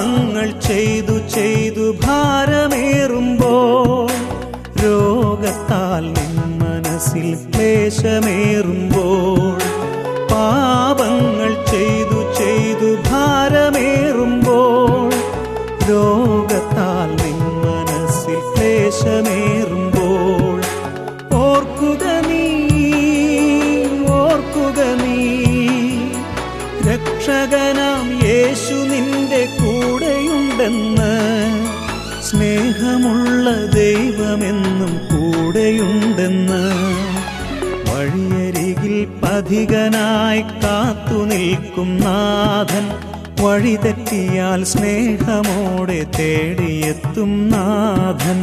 പാപങ്ങൾ ചെയ്തു ചെയ്തു ഭാരമേറുമ്പോൾ രോഗത്താൽ നിൻ മനസ്സിൽ ക്ലേശമേറുമ്പോൾ പാപങ്ങൾ ചെയ്തു ചെയ്തു ഭാരമേറുമ്പോൾ രോഗത്താൽ നിൻ മനസ്സിൽ ക്ലേശമേറുമ്പോൾ ഓർക്കുക നീ ഓർക്കുക നീ. രക്ഷകനാം യേശു കൂടെയുണ്ടെന്ന് സ്നേഹമുള്ള ദൈവമെന്നും കൂടെയുണ്ടെന്ന് വഴിയരികിൽ പഥികനായി കാത്തു നിൽക്കും നാഥൻ. വഴി തെറ്റിയാൽ സ്നേഹമോടെ തേടിയെത്തും നാഥൻ.